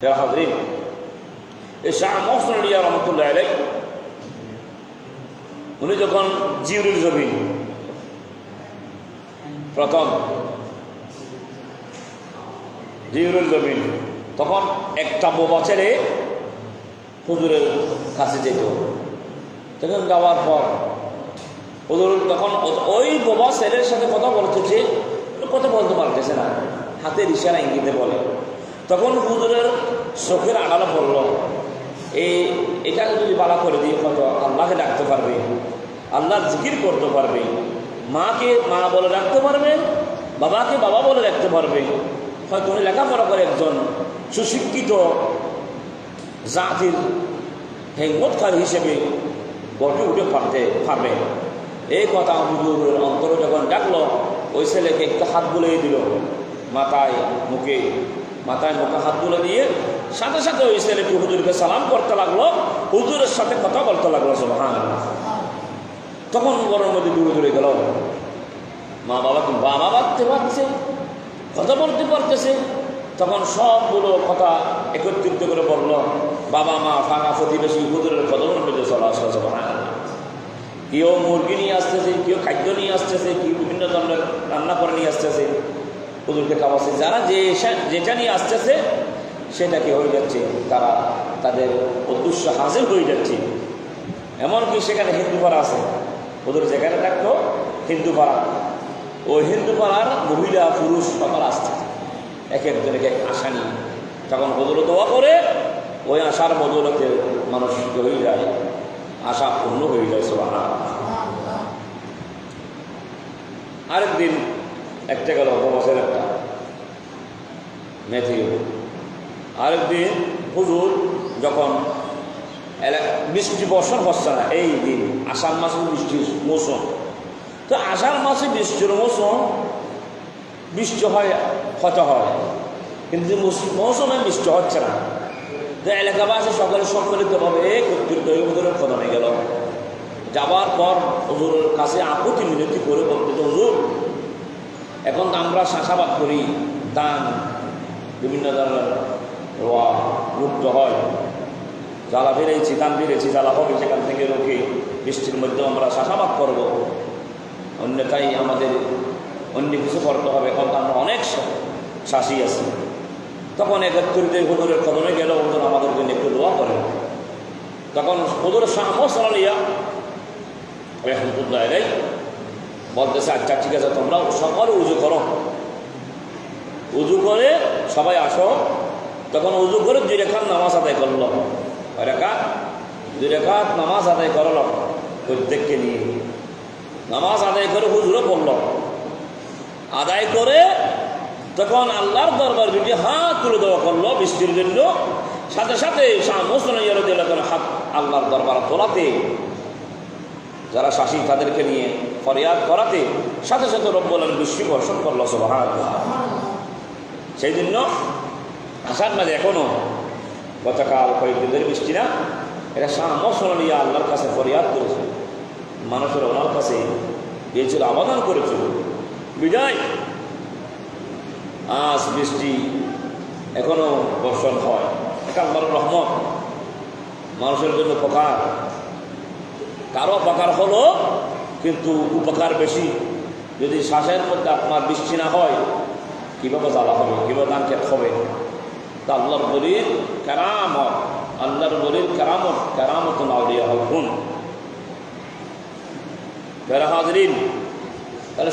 হাজরিন এই শাহ মহসুন আলিয়া রহমতুল্লাহ আলাই উনি যখন জিউরুল জমিন, প্রথম জিউরুল জমিন, তখন একটা বোবা ছেড়ে হুজুরের কাছে যেত। তখন যাওয়ার পর হুজুর তখন ওই বোবা ছেলের সাথে কথা বলতেছে কথা বলতে পারতেছে না। হাতের ইশারা ইঙ্গিতে বলে। তখন হুজুরের চোখের আড়ালে পড়ল। এই, এটাকে যদি বালা করে দিই হয়তো আল্লাহকে ডাকতে পারবে, আল্লাহর জিকির করতে পারবে, মাকে মা বলে রাখতে পারবে, বাবাকে বাবা বলে রাখতে পারবে। হয়তো উনি লেখাপড়া করে একজন সুশিক্ষিত জাতির হেঙ্গতকার হিসেবে গড়ে উঠে পারতে পারবে। এই কথা হুজুরের অন্তরে যখন ডাকলো, ওই ছেলেকে একটু হাত বুলিয়ে দিল, মাথায়, মুখে মাথায় মুখে হাত তুলে দিয়ে সাথে সাথে ওই ছেলেটি হুজুরকে সালাম করতে লাগল। হুজুরের সাথে কথা বলতে লাগল সব হ্যাঁ তখন ঘরের মধ্যে দূরে দূরে গেল। মা বাবা বাবা বাঁধতে পারছে? কথা বলতে পারতেছে। তখন সবগুলো কথা একত্রিত করে বলল, বাবা, মা, ফাঁকা প্রতিবেশী হুজুরের কদমের মধ্যে চলা আসলে হ্যাঁ কেউ মুরগি নিয়ে আসতেছে, কেউ খাদ্য নিয়ে আসতেছে, কেউ বিভিন্ন ধরনের রান্না করে নিয়ে আসতেছে। হুজুরকে খাওয়াচ্ছে। যারা যে যেটা নিয়ে আসতেছে, সেটাকে হয়ে যাচ্ছে তারা তাদের উদ্দেশ্য হাসিল হয়ে যাচ্ছে। এমনকি সেখানে হিন্দু পাড়া আছে। ওদের যেখানে থাকতো, হিন্দু পাড়া। ওই হিন্দু পাড়ার মহিলা, পুরুষ সকল আসছে। এক একজন, এক আশা নিয়ে। তখন বদল দোয়া করে, ওই আশার বদলতে মানুষ হয়ে। যায় আশা পূর্ণ হয়ে যায় সোহানা আরেকদিন একটা গেল মেথি আরেকদিন হুজুর যখন বৃষ্টি বর্ষণ হচ্ছে না, এই দিন, আষাঢ় মাসে বৃষ্টির মৌসুম। তো আষাঢ় মাসে বৃষ্টির মৌসুম বৃষ্টি হয় হতে হয়। কিন্তু মৌসুমে বৃষ্টি হচ্ছে না। তো এলাকাবাসী সকলে সকালে সম্মিলিতভাবে কর্তৃত্ব হুজুরের কদমে গেল। যাবার পর হুজুরের কাছে আপত্তি মিনতি করে বলতে হুজুর, এখন আমরা চাষাবাদ করি, ধান বিভিন্ন ধরনের রুদ্ধ হয়। জ্বালা ফিরেছি ধান ফিরেছি, জ্বালা হবে সেখান থেকে রোখে, বৃষ্টির মধ্যে আমরা চাষাবাদ করব। অন্যথায় আমাদের অন্য কিছু করতে হবে, এখন আমরা অনেক চাষি আছি। তখন একত্রিত হুজুরের কদমে গেল হুজুর আমাদের জন্য একটু দোয়া করেন। তখন হুজুর শাহমসালিয়া রহমতুল্লাহ বলতেছে আচ্ছা ঠিক আছে তোমরা সকলে উজু করো। উজু করে সবাই আসো। তখন উজু করে দুই রেখাত নামাজ আদায় করল। রেখা দুই রেখাত নামাজ আদায় করল প্রত্যেককে নিয়ে। নামাজ আদায় করে হুজুরও পড়ল। আদায় করে তখন আল্লাহর দরবার দুটি হাত তুলে দেওয়া করল বৃষ্টির জন্য। সাথে সাথে হাত আল্লাহর দরবার তোলাতে। যারা শাসী তাদেরকে নিয়ে ফরিয়াদ করাতে। সাথে সাথে রব্বুল বৃষ্টি বর্ষণ করল সবাহার সেই জন্য আষাঢ় মাঝে এখনও গতকাল কয়েকদিন ধরে বৃষ্টি না, এটা সামসন নিয়ে আল্লাহর কাছে ফরিয়াদ করেছে। মানুষের ওনার কাছে গিয়েছিল, আবেদন করেছিল বিজয় আজ বৃষ্টি এখনও বর্ষণ হয়, এটা আল্লাহর রহমত। মানুষের জন্য উপকার, কারও অপকার হলো কিন্তু উপকার বেশি। যদি শ্বাসের মধ্যে আপনার বৃষ্টি না হয় কীভাবে জ্বালা হবে কীভাবে ধান খেত হবে? তা আল্লাহর বলির কেরামত, আল্লাহর বলির কেরামত কেরামত নাউলিয়া হকুন হাজরিন, তাহলে